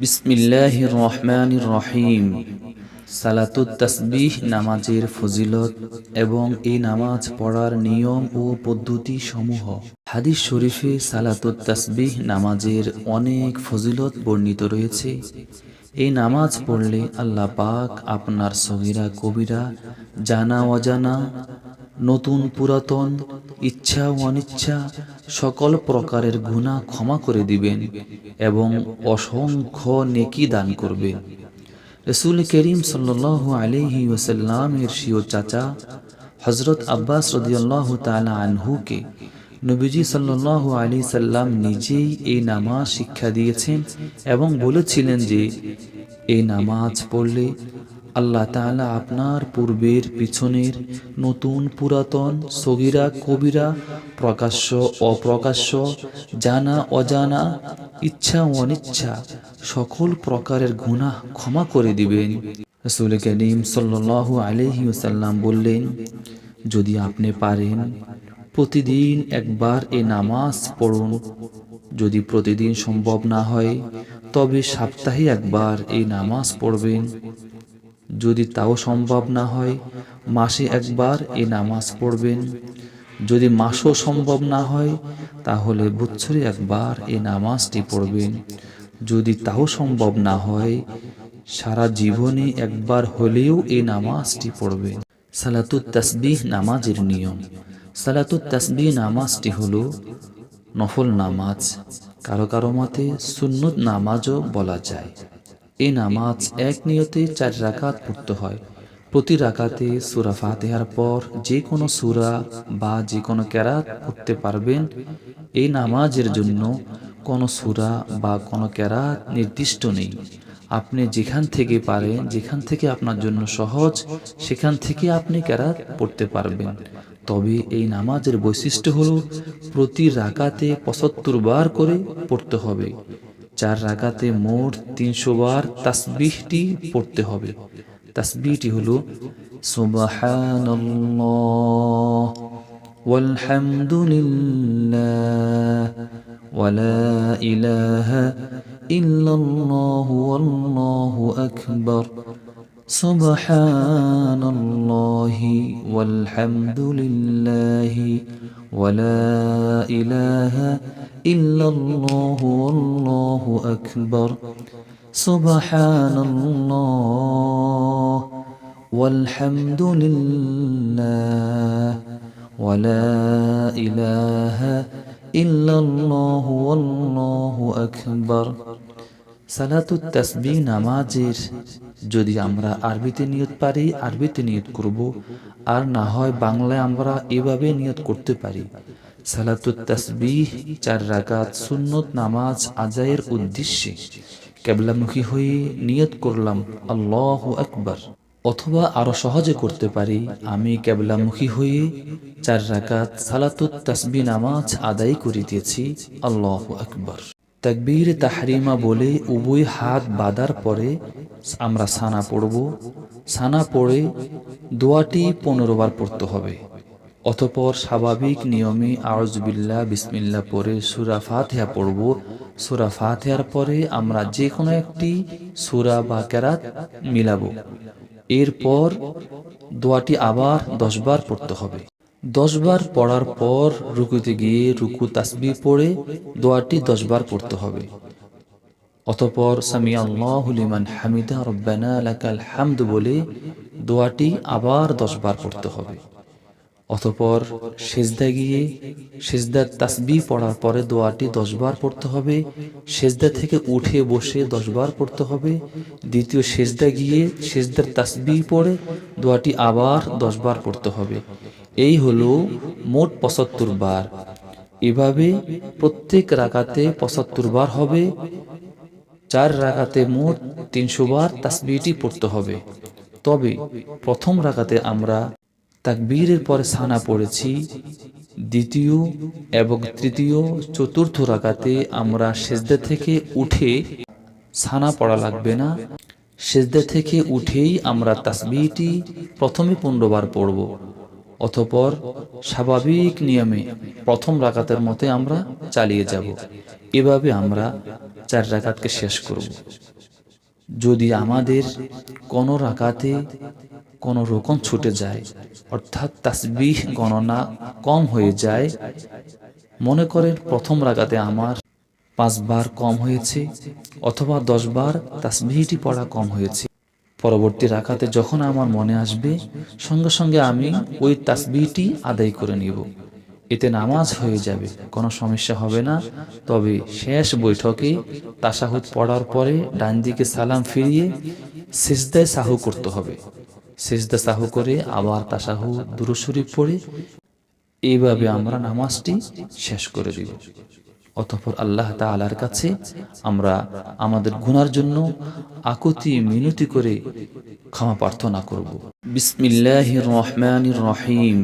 বিসমিল্লাহ রহমান রহিম। সালাতুত নামাজের ফজিলত এবং এই নামাজ পড়ার নিয়ম ও পদ্ধতি হাদিস শরীফে সালাতুত নামাজের অনেক ফজিলত বর্ণিত রয়েছে। এই নামাজ পড়লে আল্লাহ পাক আপনার সগিরা, কবিরা, জানা অজানা, নতুন পুরাতন, ইচ্ছা ও অনিচ্ছা সকল প্রকারের গুণা ক্ষমা করে দিবেন। এবং অসংখ্য নেকি দান করবে। রসুল করিম সাল্লাহ আলহি ওসাল্লামের শিও চাচা হজরত আব্বাস রদিয়াল্লাহ তালা আনহুকে নবীজি সাল্লাহ আলি সাল্লাম নিজেই এই নামাজ শিক্ষা দিয়েছেন এবং বলেছিলেন যে, এই নামাজ পড়লে আল্লাহ তাআলা আপনার পূর্বের পিছনের নতুন পুরাতন সগিরা, কবিরা, প্রকাশ্য, অপ্রকাশ্য, জানা, অজানা, ইচ্ছা অনিচ্ছা সকল প্রকারের গুনাহ ক্ষমা করে দিবেন। রসুল করিম সাল্লাহ আলহি ওসাল্লাম বললেন, যদি আপনি পারেন, প্রতিদিন একবার এ নামাজ পড়ুন। যদি প্রতিদিন সম্ভব না হয়, তবে সপ্তাহে একবার এই নামাজ পড়বেন। যদি তাও সম্ভব না হয়, মাসে একবার এ নামাজ পড়বেন। যদি মাসও সম্ভব না হয়, তাহলে বছরে একবার এ নামাজটি পড়বেন। যদি তাও সম্ভব না হয়, সারা জীবনে একবার হলেও এ নামাজটি পড়বেন। সালাতুত তাসবিহ নামাজের নিয়ম। সালাতুত তাসবিহ নামাজটি হলো নফল নামাজ। কারও কারও মতে সুন্নত নামাজও বলা যায়। এই নামাজ এক নিয়তে চার রাকাত পড়তে হয়। প্রতি রাকাতে সুরা ফাতেহার পর যে কোনো সুরা বা যে কোনো ক্যারাত পড়তে পারবেন। এই নামাজের জন্য কোনো সুরা বা কোনো ক্যারাত নির্দিষ্ট নেই। আপনি যেখান থেকে পারেন, যেখান থেকে আপনার জন্য সহজ, সেখান থেকে আপনি ক্যারাত পড়তে পারবেন। তবে এই নামাজের বৈশিষ্ট্য হল প্রতি রাকাতে পঁচাত্তর বার করে পড়তে হবে। চার রাকাতে মোট তিনশো বার তাসবিহটি পড়তে হবে তাসবিহটি হল সুবহানাল্লাহ والحمد لله ولا إله إلا الله والله أكبر سبحان الله والحمد لله ولا إله إلا الله والله أكبر سبحان الله والحمد لله ولا إله إلا الله والله أكبر সালাতুত তাসবি নামাজের যদি আমরা আরবিতে নিয়ত পারি আরবিতে নিয়ত করব আর না হয় বাংলায় আমরা এভাবে নিয়ত করতে পারি সালাতুত চার সুন্নত নামাজ আজায়ের উদ্দেশ্যে হয়ে নিয়ত করলাম, আল্লাহ অথবা আরও সহজে করতে পারি, আমি কেবলামুখী হয়ে চার রাকাত সালাতুত তাসবি নামাজ আদায় করিতেছি আল্লাহ আকবার। তাকবীর তাহরিমা বলে উভয় হাত বাঁধার পরে আমরা সানা পড়ব। সানা পড়ে দোয়াটি পনেরো বার পড়তে হবে। অতপর স্বাভাবিক নিয়মে আরজবিল্লা বিসমিল্লা পরে সুরা ফাতেহা পড়ব। সুরা ফাতেহার পরে আমরা যে কোনো একটি সুরা বা কেরাত মিলাবো। এরপর দোয়াটি আবার দশবার পড়তে হবে। দশবার পড়ার পর রুকুতে গিয়ে রুকু তাসবি পড়ে দোয়াটি দশবার পড়তে হবে। অতপর সামি হামিদা, রব্বানা লাকাল হামদ বলে দোয়াটি আবার দশবার পড়তে হবে। অতপর সেজদা গিয়ে সেজদার তাসবি পড়ার পরে দোয়াটি দশবার পড়তে হবে। সেজদা থেকে উঠে বসে দশবার পড়তে হবে। দ্বিতীয় সেজদা গিয়ে সেজদার তাসবি পড়ে দোয়াটি আবার দশবার পড়তে হবে। এই হলো মোট পঁচাত্তর বার। এভাবে প্রত্যেক রাকাতে পঁচাত্তর বার হবে। চার রাকাতে মোট তিনশো বার তাসবিটি পড়তে হবে। তবে প্রথম রাকাতে আমরা তাকবীরের পরে সানা পড়েছি। দ্বিতীয় এবং তৃতীয়, চতুর্থ রাকাতে আমরা সেজদা থেকে উঠে সানা পড়া লাগবে না। সেজদা থেকে উঠেই আমরা তাসবিটি প্রথমে পনেরোবার পড়ব। অতপর স্বাভাবিক নিয়মে প্রথম রাকাতের মতে আমরা চালিয়ে যাব। এভাবে আমরা চার রাকাতকে শেষ করব। যদি আমাদের কোনো রাকাতে কোনো রকম ছুটে যায়, অর্থাৎ তাসবিহ গণনা কম হয়ে যায়। মনে করেন প্রথম রাগাতে আমার পাঁচবার কম হয়েছে, অথবা দশবার তাসবিহটি পড়া কম হয়েছে। পরবর্তী রাখাতে যখন আমার মনে আসবে, সঙ্গে সঙ্গে আমি ওই তাসবিহটি আদায় করে নিব। এতে নামাজ হয়ে যাবে, কোনো সমস্যা হবে না। তবে শেষ বৈঠকে তাসাহুদ পড়ার পরে ডান দিকে সালাম ফিরিয়ে সেজদায় সাহু করতে হবে। সেজদা সাহু করে, আবার তাসাহু দুরুশরী পড়ে, এইভাবে আমরা নামাজটি শেষ করে দিব। অতঃপর আল্লাহ তালার কাছে আমরা আমাদের গুনার জন্য আকুতি মিনতি করে ক্ষমা প্রার্থনা করব। বিসমিল্লাহ রহমান রহিম।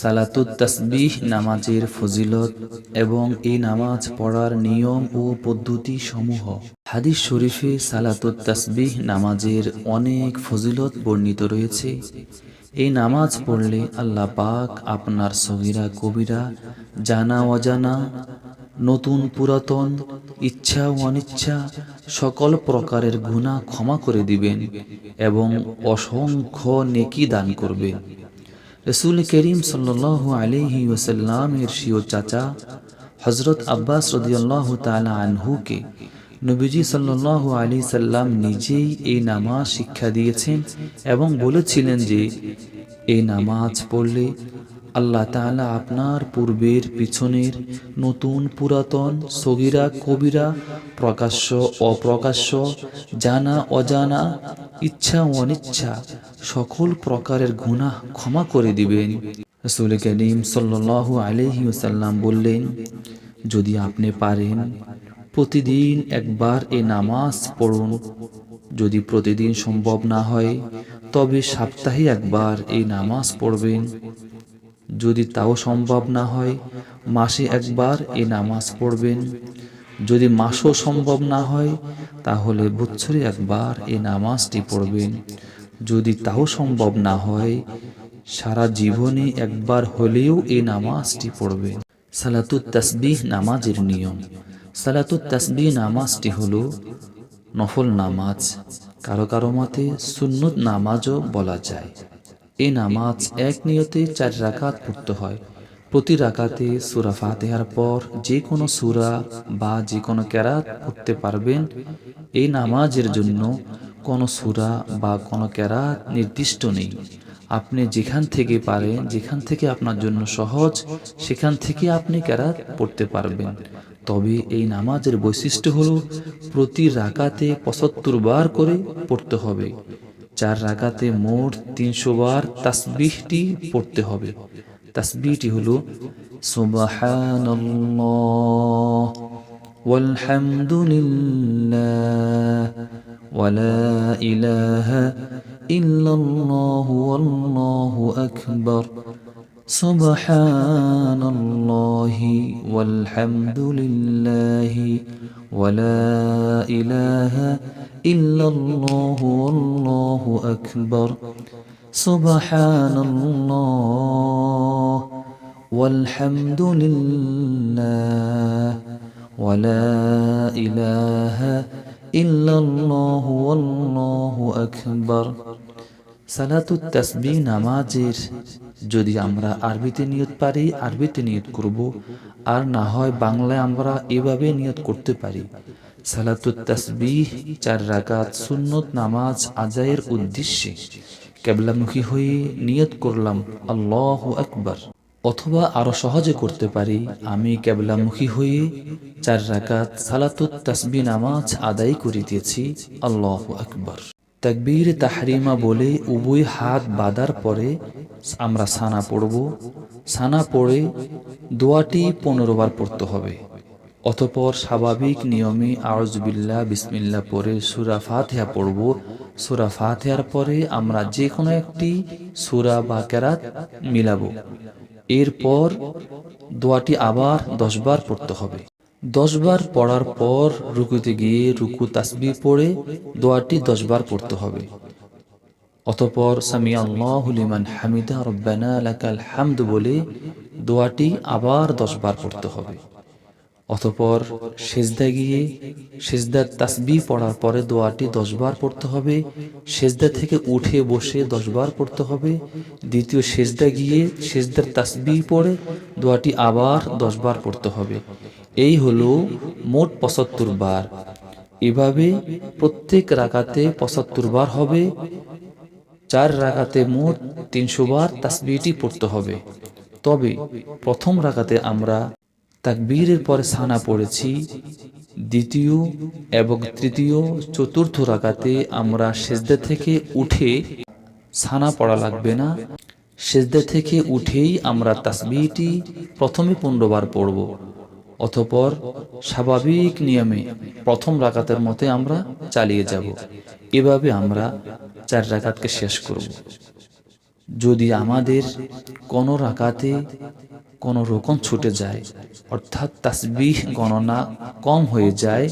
সালাতুত তাসবিহ, নামাজের ফজিলত এবং এই নামাজ পড়ার নিয়ম ও পদ্ধতি সমূহ হাদিস শরীফে সালাতুত তাসবিহ, নামাজের অনেক ফজিলত বর্ণিত রয়েছে। এই নামাজ পড়লে আল্লাহ পাক আপনার সগিরা, কবিরা, জানা অজানা, নতুন পুরাতন, ইচ্ছা ও অনিচ্ছা সকল প্রকারের গুনাহ ক্ষমা করে দিবেন এবং অসংখ্য নেকি দান করবেন। রসুল করিম সাল্লাহ আলহি ওসাল্লামের শিও চাচা হজরত আব্বাস রদিয়াল্লাহ তালা আনহুকে নবীজি সাল্লাহ আলী সাল্লাম নিজেই এই নামাজ শিক্ষা দিয়েছেন এবং বলেছিলেন যে, এই নামাজ পড়লে আল্লাহ তাআলা আপনার পূর্বের পিছনের নতুন পুরাতন সগিরা কবিরা প্রকাশ্য অপ্রকাশ্য জানা অজানা ইচ্ছা অনিচ্ছা সকল প্রকারের গুনাহ ক্ষমা করে দিবেন। রসুল করিম সাল্লাল্লাহু আলাইহি ওয়াসাল্লাম বললেন, যদি আপনি পারেন, প্রতিদিন একবার এ নামাজ পড়ুন। যদি প্রতিদিন সম্ভব না হয়, তবে সপ্তাহে একবার এই নামাজ পড়বেন। যদি তাও সম্ভব না হয়, মাসে একবার এ নামাজ পড়বেন। যদি মাসও সম্ভব না হয়, তাহলে বছরে একবার এই নামাজটি পড়বেন। যদি তাও সম্ভব না হয়, সারা জীবনে একবার হলেও এই নামাজটি পড়বেন। সালাতুত তাসবিহ নামাজের নিয়ম। সালাতুত তাসবিহ নামাজটি হলো নফল নামাজ। কারও কারও মতে সুন্নত নামাজও বলা যায়। এই নামাজ এক নিয়তে চার রাকাত পড়তে হয়। প্রতি রাকাতে সুরা ফাতেহার পর যে কোনো সুরা বা যে কোনো ক্যারাত পড়তে পারবেন। এই নামাজের জন্য কোনো সুরা বা কোনো ক্যারাত নির্দিষ্ট নেই। আপনি যেখান থেকে পারেন, যেখান থেকে আপনার জন্য সহজ, সেখান থেকে আপনি ক্যারাত পড়তে পারবেন। তবে এই নামাজের বৈশিষ্ট্য হলো প্রতি রাকাতে পঁচাত্তর বার করে পড়তে হবে। চার রাকাতে মোট তিনশো বার তাসবিহটি পড়তে হবে। তাসবিহটি হলো সুবহানাল্লাহ والحمد لله ولا إله إلا الله والله أكبر سبحان الله والحمد لله ولا إله إلا الله والله أكبر سبحان الله والحمد لله ولا إله إلا الله والله أكبر সালাতুত তাসবি নামাজের যদি আমরা আরবিতে নিয়ত পারি আরবিতে নিয়ত করব আর না হয় বাংলায় আমরা এভাবে নিয়ত করতে পারি সালাতুত তাসবিহ চার রাকাত সুন্নত নামাজ আজায়ের উদ্দেশ্যে কেবলামুখী হয়ে নিয়ত করলাম, আল্লাহ আকবার। অথবা আরও সহজে করতে পারি, আমি কেবলামুখী হয়ে চার রাকাত সালাতুত তাসবি নামাজ আদায় করিতেছি, আল্লাহ আকবার। তাকবীর তাহরিমা বলে উভয় হাত বাঁধার পরে আমরা সানা পড়ব। সানা পড়ে দোয়াটি পনেরো বার পড়তে হবে। অতপর স্বাভাবিক নিয়মে আউজবিল্লা বিসমিল্লা পরে সুরা ফাতেহা পড়ব। সুরা ফাতেহার পরে আমরা যে কোনো একটি সুরা বা কেরাত মিলাবো। এরপর দোয়াটি আবার দশবার পড়তে হবে। দশবার পড়ার পর রুকুতে গিয়ে রুকু, তাসবি পড়ে দোয়াটি দশবার পড়তে হবে। অতপর সামি হামিদা, রব্বানা লাকাল হামদ বলে দোয়াটি আবার দশবার পড়তে হবে। অতপর সেজদা গিয়ে সেজদার তাসবি পড়ার পরে দোয়াটি দশবার পড়তে হবে। সেজদা থেকে উঠে বসে দশবার পড়তে হবে। দ্বিতীয় সেজদা গিয়ে সেজদার তাসবি পড়ে দোয়াটি আবার দশবার পড়তে হবে। এই হলো মোট পঁচাত্তর বার। এভাবে প্রত্যেক রাকাতে পঁচাত্তর বার হবে। চার রাকাতে মোট তিনশো বার তাসবিটি পড়তে হবে। তবে প্রথম রাকাতে আমরা তাকবীরের পরে সানা পড়েছি, দ্বিতীয় এবং তৃতীয়, চতুর্থ রাকাতে আমরা সেজদা থেকে উঠে সানা পড়া লাগবে না। সেজদা থেকে উঠেই আমরা তাসবিহটি প্রথমে পনেরোবার পড়ব, অতপর স্বাভাবিক নিয়মে প্রথম রাকাতের মতে আমরা চালিয়ে যাব। এভাবে আমরা চার রাকাতকে শেষ করব। যদি আমাদের কোনো রাকাতে কোনো রকম ছুটে যায়, অর্থাৎ তাসবিহ গণনা কম হয়ে যায়।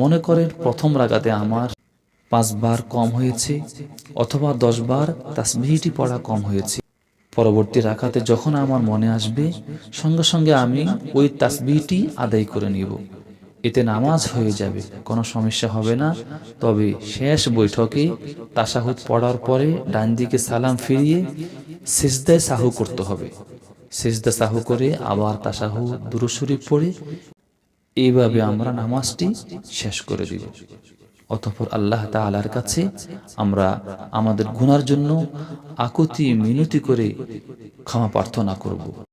মনে করেন প্রথম রাগাতে আমার পাঁচবার কম হয়েছে, অথবা দশবার তাসবিহটি পড়া কম হয়েছে। পরবর্তী রাকাতে যখন আমার মনে আসবে, সঙ্গে সঙ্গে আমি ওই তাসবিহটি আদায় করে নিব। এতে নামাজ হয়ে যাবে, কোনো সমস্যা হবে না। তবে শেষ বৈঠকে তাসাহুদ পড়ার পরে ডান দিকে সালাম ফিরিয়ে সেজদায় সাহু করতে হবে। সেজদা সাহু করে, আবার তাসাহু দুরুশরীফ পড়ে, এইভাবে আমরা নামাজটি শেষ করে দিব। অতঃপর আল্লাহ তালার কাছে আমরা আমাদের গুনার জন্য আকুতি মিনতি করে ক্ষমা প্রার্থনা করব।